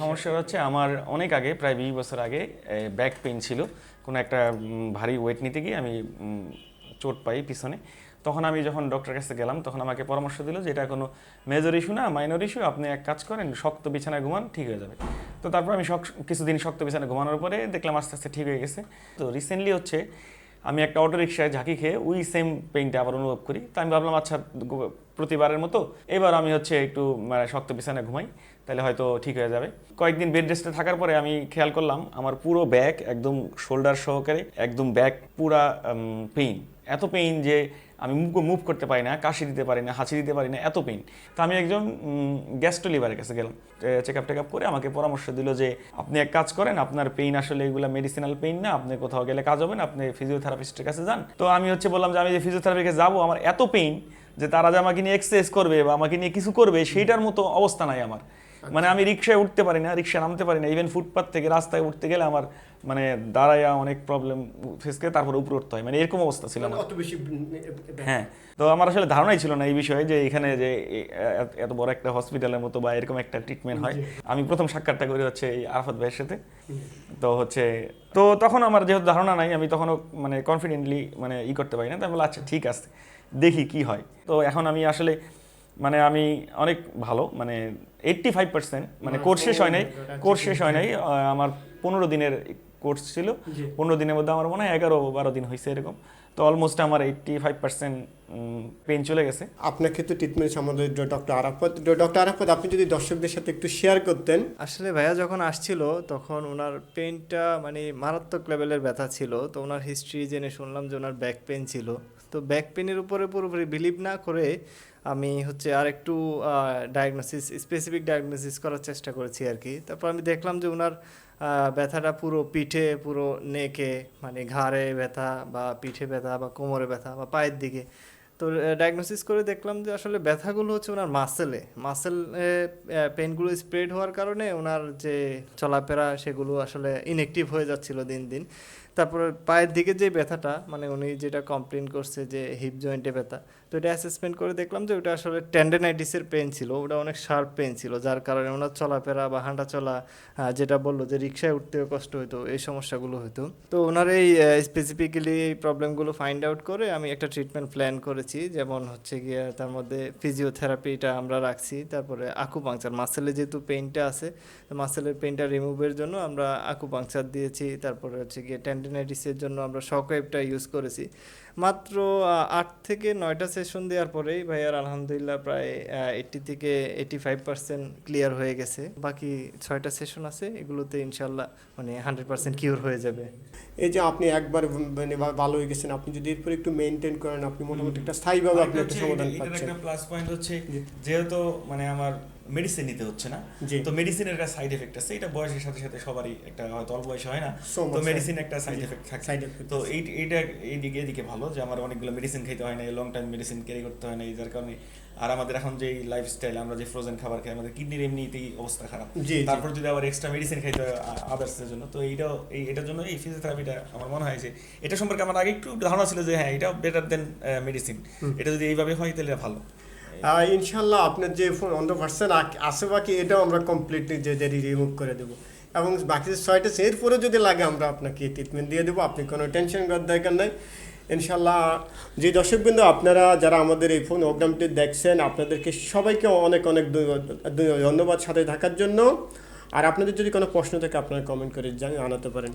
সমস্যা হচ্ছে আমার অনেক আগে, প্রায় বিশ বছর আগে ব্যাক পেন ছিল। কোনো একটা ভারী ওয়েট নিতে গিয়ে আমি চোট পাই পিছনে। তখন আমি যখন ডক্টরের কাছে গেলাম, তখন আমাকে পরামর্শ দিল যে, এটা কোনো মেজর ইস্যু না মাইনর ইস্যু আপনি এক কাজ করেন, শক্ত বিছানায় ঘুমান, ঠিক হয়ে যাবে। তো তারপর আমি কিছুদিন শক্ত বিছানায় ঘুমানোর পরে দেখলাম আস্তে আস্তে ঠিক হয়ে গেছে। তো রিসেন্টলি হচ্ছে আমি একটা অটো রিক্সায় ঝাঁকি খেয়ে ওই সেম পেইনটা আবার অনুভব করি। তো আমি ভাবলাম আচ্ছা প্রতিবারের মতো এবার আমি হচ্ছে একটু মানে শক্ত বিছানায় ঘুমাই, তাহলে হয়তো ঠিক হয়ে যাবে। কয়েকদিন বেড রেস্টে থাকার পরে আমি খেয়াল করলাম, আমার পুরো ব্যাক একদম শোল্ডার সহকারে, একদম ব্যাক পুরা পেইন এত পেইন যে আমি মুখ মুভ করতে পারি না, কাশি দিতে পারি না, হাঁচি দিতে পারি না, এত পেইন তো আমি একজন গ্যাস্ট্রো লিভারের কাছে গেলাম। চেক আপ টেক আপ করে আমাকে পরামর্শ দিল যে, আপনি এক কাজ করেন, আপনার পেইন আসলে এগুলো মেডিসিনাল পেইন না, আপনি কোথাও গেলে কাজ হবে না, আপনি ফিজিওথেরাপিস্টের কাছে যান। তো আমি হচ্ছে বললাম যে, আমি যে ফিজিওথেরাপির কাছে যাব, আমার এত পেইন যে তারা যে আমাকে নিয়ে এক্সারসাইজ করবে বা আমাকে নিয়ে কিছু করবে, সেইটার মতো অবস্থা নাই আমার। মানে আমি রিক্সায় উঠতে পারি না রিক্সা নামতে পারি না ইভেন ফুটপাথ থেকে রাস্তায় উঠতে গেলে আমার মানে দাঁড়াইয়া অনেক প্রবলেম ফেস করে তারপর উপরে উঠতে হয়। মানে এরকম অবস্থা ছিল অত বেশি হ্যাঁ তো আমার আসলে ধারণাই ছিল না এই বিষয়ে যে এখানে যে এত বড় একটা হসপিটালের মতো বা এরকম একটা ট্রিটমেন্ট হয়। আমি প্রথম সাক্ষাৎটা করি হচ্ছে এই আরাফাত ভাইয়ের সাথে। তো হচ্ছে তো তখন আমার যেহেতু ধারণা নাই আমি তখনও মানে কনফিডেন্টলি মানে ই করতে পারি না। তাই বলে আচ্ছা ঠিক আছে দেখি কি হয়। তো এখন আমি আসলে মানে আমি অনেক ভালো মানে এইট্টি ফাইভ পার্সেন্ট মানে কোর্স শেষ হয় নাই কোর্স শেষ হয় নাই আমার পনেরো দিনের কোর্স ছিল। পনেরো দিনের মধ্যে আমার মনে হয় এগারো বারো দিন হয়েছে এরকম। তো অলমোস্ট আমার এইট্টি ফাইভ পার্সেন্ট পেন চলে গেছে। আপনাকে ক্ষেত্রে ট্রিটমেন্ট সম্বন্ধে ডক্টর আরাফত ডক্টর আরাফত আপনি যদি দর্শকদের সাথে একটু শেয়ার করতেন। আসলে ভাইয়া যখন আসছিল তখন ওনার পেনটা মানে মারাত্মক লেভেলের ব্যথা ছিল। তো ওনার হিস্ট্রি জেনে শুনলাম যে ওনার ব্যাক পেন ছিল। তো ব্যাক পেনের উপরে পুরোপুরি বিলিভ না করে আমি হচ্ছে আর একটু ডায়াগনোসিস স্পেসিফিক ডায়াগনোসিস করার চেষ্টা করেছি আর কি। তারপর আমি দেখলাম যে ওনার ব্যথাটা পুরো পিঠে, পুরো নেকে মানে ঘাড়ে ব্যথা বা পিঠে ব্যথা বা কোমরে ব্যথা বা পায়ের দিকে তো ডায়াগনোসিস করে দেখলাম যে আসলে ব্যথাগুলো হচ্ছে ওনার মাসেলে মাসেল পেনগুলো স্প্রেড হওয়ার কারণে ওনার যে চলাফেরা সেগুলো আসলে ইনএক্টিভ হয়ে যাচ্ছিল দিন দিন। তারপরে পায়ের দিকে যে ব্যথাটা মানে উনি যেটা কমপ্লেন করছে যে হিপ জয়েন্টে ব্যথা, তো এটা অ্যাসেসমেন্ট করে দেখলাম যে ওটা আসলে টেন্ডেনাইটিসের পেন ছিল, ওটা অনেক শার্প পেন ছিল, যার কারণে ওনার চলাফেরা বা হাঁটা চলা যেটা বলল যে রিক্সায় উঠতেও কষ্ট হতো এই সমস্যাগুলো হতো তো ওনার এই স্পেসিফিক্যালি এই প্রবলেমগুলো ফাইন্ড আউট করে আমি একটা ট্রিটমেন্ট প্ল্যান করেছি। যেমন হচ্ছে গিয়ে তার মধ্যে ফিজিওথেরাপিটা আমরা রাখছি তারপরে আকুপাংচার মাসেলে যেহেতু পেইনটা আছে মাসেলের পেইনটা রিমুভের জন্য আমরা আকুপাংচার দিয়েছি তারপরে হচ্ছে গিয়ে টেন্ডেনাইটিসের জন্য আমরা শকওয়েভটা ইউজ করেছি। মাত্র আট থেকে নয়টা সেশন দেওয়ার পরেই ভাইয়ার আলহামদুলিল্লাহ প্রায় এইটটি থেকে এইটি ফাইভ পার্সেন্ট ক্লিয়ার হয়ে গেছে। বাকি ছয়টা সেশন আছে এগুলোতে ইনশাল্লাহ মানে হান্ড্রেড পার্সেন্ট কিওর হয়ে যাবে। এই যে আপনি একবার মানে ভালো হয়ে গেছেন আপনি যদি এরপর একটু মেনটেন করেন আপনি মোটামুটি একটা স্থায়ীভাবে আপনি একটা সমাধান পাচ্ছেন পাচ্ছেন। একটা প্লাস পয়েন্ট হচ্ছে যেহেতু মানে আমার মেডিসিন নিতে হচ্ছে না। তো মেডিসিনের একটা সাইড এফেক্ট আছে। এটা বয়সের সাথে সাথে সবারই একটা হয়তো অল্প বয়সে হয় না। তো। মেডিসিন একটা সাইড এফেক্ট থাকে। side effect তো এই এইটা এইদিকে এদিকে ভালো যে আমার অনেকগুলো মেডিসিন খেতে হয় না লং টাইম মেডিসিন ক্যারি করতে হয় না এই যার কারণে আর আমাদের এখন যে লাইফস্টাইল আমরা যে ফ্রোজেন খাবার খাই আমাদের কিডনির এমনিতেই অবস্থা খারাপ। তারপর যদি আবার এক্সট্রা মেডিসিন খাইতে হয় আদার্সের জন্য। তো এইটাও এই এটার জন্য এই ফিজিওথেরাপিটা আমার মনে হয় যে এটা সম্পর্কে আমার আগে একটু ধারণা ছিল যে হ্যাঁ এটা বেটার দেন মেডিসিন এটা যদি এইভাবে হয় তাহলে ভালো। ইনশাল্লাহ আপনার যে ফোন অন্য ভার্সন আছে বাকি, এটাও আমরা কমপ্লিটলি যে যে রিমুভ করে দেবো। এবং বাকি ছয়টা এরপরে যদি লাগে আমরা আপনাকে ট্রিটমেন্ট দিয়ে দেবো, আপনি কোনো টেনশন করার দরকার নেই। ইনশাল্লাহ যে দর্শকবৃন্দ, আপনারা যারা আমাদের এই ফোন প্রোগ্রামটি দেখছেন, আপনাদেরকে সবাইকে অনেক অনেক ধন্যবাদ সাথে থাকার জন্য। আর আপনাদের যদি কোনো প্রশ্ন থাকে, আপনারা কমেন্ট করে জানিয়ে আনাতে পারেন।